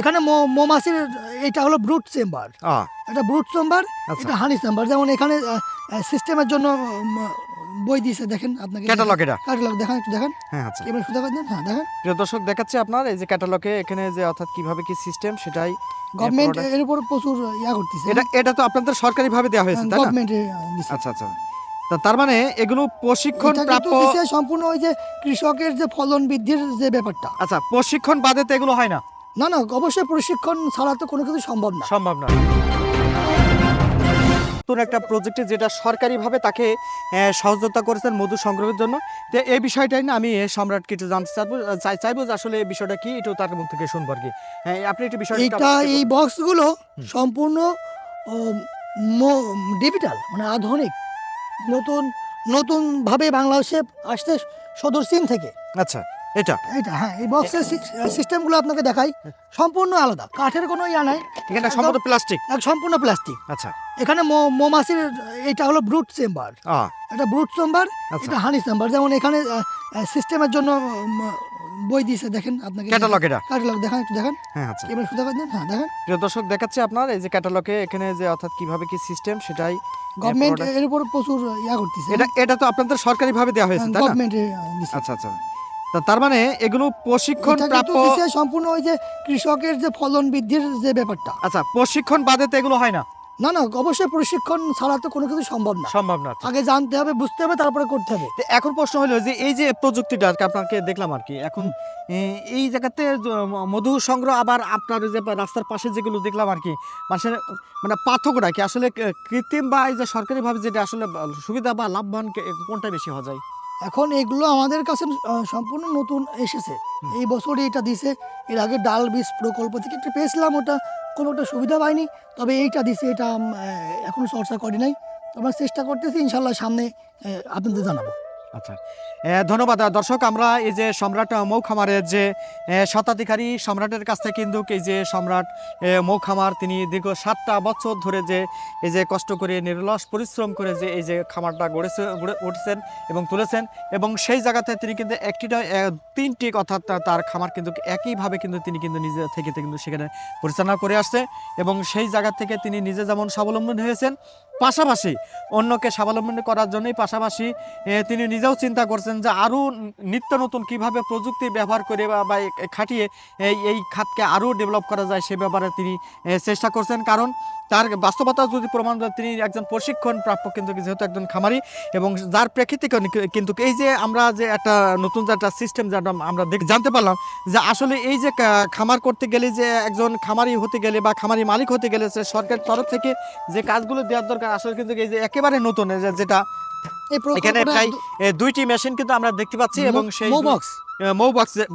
এখানে মৌমাছির এটা হলো ব্রুট চেম্বার এটা ব্রুট চেম্বার আচ্ছা। এটা হানি চেম্বার যেমন এখানে সিস্টেমের জন্য বই দিয়েছে দেখেন আপনাকে। ক্যাটালগ এটা। ক্যাটালগ দেখেন একটু দেখেন। হ্যাঁ আচ্ছা। এবার হ্যাঁ দেখেন। প্রিয় দর্শক দেখাচ্ছে আপনার এই যে ক্যাটালগে এখানে যে অর্থাৎ কীভাবে কি সিস্টেম সেটাই গভর্নমেন্ট এর উপর প্রচুর ইয়া করতেছে। এটা এটা তো আপনাদের সরকারি ভাবে দেওয়া হয়েছে তাই না? গভর্নমেন্ট আচ্ছা আচ্ছা। তা তার মানে এগুলো প্রশিক্ষণ প্রাপ্য সম্পূর্ণ ওই যে কৃষকের যে ফলন বৃদ্ধির যে ব্যাপারটা। আচ্ছা প্রশিক্ষণ বাদে তো এগুলো হয় না? না না অবশ্যই প্রশিক্ষণ ছাড়া তো কোনো কিছু সম্ভব না। সম্ভব না। নতুন একটা প্রজেক্টে যেটা সরকারিভাবে তাকে সহযোগিতা করেছেন মধু সংগ্রহের জন্য তো এই বিষয়টাই না আমি আহ, সম্রাটকে একটু জানতে চাইব চাই চাইব যে আসলে এই বিষয়টা কি এটাও তার মুখ থেকে শুনব আর কি। আপনি একটু বিষয়টা এইটা এই বক্সগুলো। সম্পূর্ণ ডিজিটাল মানে আধুনিক। নতুন নতুনভাবে বাংলাদেশে আসতে সদর চীন থেকে। আচ্ছা। এটা? এটা হ্যাঁ এই বক্সের সিস্টেমগুলো আপনাকে দেখাই। সম্পূর্ণ আলাদা কাঠের কোনো ইয়া নাই। সম্পূর্ণ প্লাস্টিক এক সম্পূর্ণ প্লাস্টিক আচ্ছা। এখানে মৌমাছির এটা হলো ব্রুট চেম্বার এটা ব্রুট চেম্বার আচ্ছা। এটা হানি চেম্বার যেমন এখানে সিস্টেমের জন্য বই দিয়েছে দেখেন আপনাকে। ক্যাটালগ এটা? ক্যাটালগ দেখেন একটু দেখেন। হ্যাঁ আচ্ছা। এবার হ্যাঁ দেখেন। প্রিয় দর্শক দেখাচ্ছে আপনার এই যে ক্যাটালগে এখানে যে অর্থাৎ কীভাবে কি সিস্টেম সেটাই গভর্নমেন্ট এর উপর প্রচুর ইয়া করতেছে। এটা এটা তো আপনাদের সরকারিভাবে দেওয়া হয়েছে তাই না? গভর্নমেন্ট আচ্ছা আচ্ছা। তার মানে এগুলো প্রশিক্ষণ প্রাপ্য সম্পূর্ণ ওই যে কৃষকের যে ফলন বৃদ্ধির যে ব্যাপারটা। আচ্ছা প্রশিক্ষণ বাদে তো এগুলো হয় না? না না অবশ্যই প্রশিক্ষণ ছাড়া তো কোনো কিছু সম্ভব না। সম্ভব না আগে জানতে হবে বুঝতে হবে তারপরে করতে হবে। এখন প্রশ্ন হলো যে এই যে প্রযুক্তিটা আপনাকে দেখলাম আর কি এখন এই জায়গাতে মধু সংগ্রহ আবার আপনার যে রাস্তার পাশে যেগুলো দেখলাম আর কি মানুষের মানে পার্থক্যটা কি? আসলে কৃত্রিম বা এই যে সরকারিভাবে যেটা আসলে সুবিধা বা লাভবান কোনটা বেশি হওয়া যায়? এখন এগুলো আমাদের কাছে সম্পূর্ণ নতুন এসেছে। এই বছরই এটা দিছে। এর আগে ডাল বীজ প্রকল্প থেকে একটা পেয়েছিলাম ওটা কোনো একটা সুবিধা পাইনি। তবে এইটা দিছে এটা এখন চর্চা করি নাই। তো আমরা চেষ্টা করতেছি ইনশাল্লাহ সামনে আপনাদের জানাব। আচ্ছা। ধন্যবাদ দর্শক, আমরা এই যে সম্রাট মৌখামারের যে শতাধিকারী সম্রাটের কাছ থেকে কিন্তু এই যে সম্রাট মৌখামার, তিনি দীর্ঘ সাতটা বছর ধরে যে, এই যে কষ্ট করে, নির্লস পরিশ্রম করে যে, এই যে খামারটা গড়েছে, গড়ে উঠেছেন এবং তুলেছেন এবং সেই জায়গাতে তিনি কিন্তু একটি তিনটি অর্থাৎ তার খামার কিন্তু একইভাবে কিন্তু তিনি কিন্তু নিজে থেকে কিন্তু সেখানে পরিচালনা করে আসছে এবং সেই জায়গা থেকে তিনি নিজে যেমন স্বাবলম্বী হয়েছেন, পাশাপাশি অন্যকে স্বাবলম্বী করার জন্যই পাশাপাশি তিনি নিজেও চিন্তা করছেন যে আরও নিত্য নতুন কীভাবে প্রযুক্তি ব্যবহার করে বা খাটিয়ে এই খাতকে আরও ডেভেলপ করা যায় সে ব্যাপারে তিনি চেষ্টা করছেন। কারণ তার বাস্তবতা যদি প্রমাণ তিনি একজন প্রশিক্ষণ প্রাপ্য কিন্তু যেহেতু একজন খামারি এবং যার প্রেক্ষিতে কিন্তু- এই যে আমরা যে একটা নতুন যে একটা সিস্টেম যেটা আমরা দেখ জানতে পারলাম যে আসলে এই যে খামার করতে গেলে যে একজন খামারি হতে গেলে বা খামারি মালিক হতে গেলে সে সরকারের তরফ থেকে যে কাজগুলো দেওয়ার দরকার, আসলে কিন্তু এই যে একেবারে নতুন যেটা এখানে প্রায় দুইটি মেশিন কিন্তু আমরা দেখতে পাচ্ছি এবং সেই মৌবক্স মৌ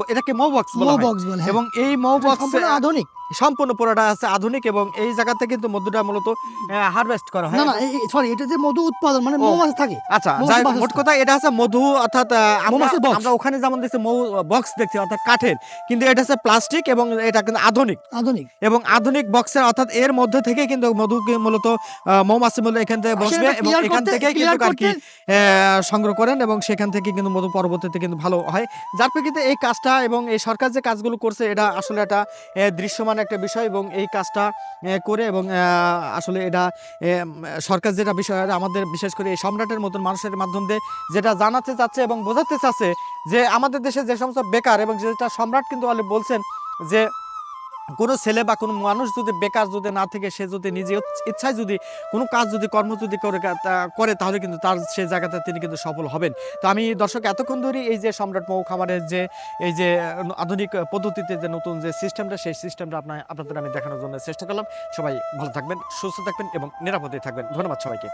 এটাকে মৌবক্স বলা হয়। বলে। এবং এই মৌ এটা বক্স সম্পূর্ণ আধুনিক সম্পূর্ণ পুরোটা আছে আধুনিক এবং এই জায়গাতে কিন্তু মধুটা মূলত হারভেস্ট করা হয়। না না সরি এটা যে মধু উৎপাদন মানে মৌমাছি থাকে। আচ্ছা যাই মোট কথা এটা হচ্ছে মধু অর্থাৎ আমরা ওখানে যেমন দেখছি মৌ বক্স দেখছি অর্থাৎ কাঠের কিন্তু এটা হচ্ছে প্লাস্টিক এবং এটা কিন্তু আধুনিক। আধুনিক। এবং আধুনিক বক্সের অর্থাৎ এর মধ্যে থেকে কিন্তু মধুকে মূলত মৌমাছি মূলত এখান থেকে বসবে এবং এখান থেকে কিন্তু আর কি সংগ্রহ করেন এবং সেখান থেকে কিন্তু মধু পরবর্তীতে কিন্তু ভালো হয়। যার প্রেক্ষিতে এই কাজটা এবং এই সরকার যে কাজগুলো করছে এটা আসলে একটা দৃশ্যমান একটা বিষয় এবং এই কাজটা করে এবং আসলে এটা সরকার যেটা বিষয় আমাদের বিশেষ করে এই সম্রাটের মতন মানুষের মাধ্যম দিয়ে যেটা জানাতে চাচ্ছে এবং বোঝাতে চাচ্ছে যে আমাদের দেশে যে সমস্ত বেকার এবং যেটা সম্রাট কিন্তু বলছেন যে কোনো ছেলে বা কোনো মানুষ যদি বেকার যদি না থেকে, সে যদি নিজে ইচ্ছায় যদি কোনো কাজ যদি, কর্ম যদি করে করে, তাহলে কিন্তু তার সে জায়গাতে তিনি কিন্তু সফল হবেন। তো আমি দর্শক, এতক্ষণ ধরে এই যে সম্রাট মৌ খামারের যে, এই যে, আধুনিক পদ্ধতিতে যে নতুন যে সিস্টেমটা, সেই সিস্টেমটা আপনার, আপনাদের আমি দেখানোর জন্য চেষ্টা করলাম। সবাই ভালো থাকবেন, সুস্থ থাকবেন এবং নিরাপদে থাকবেন। ধন্যবাদ সবাইকে।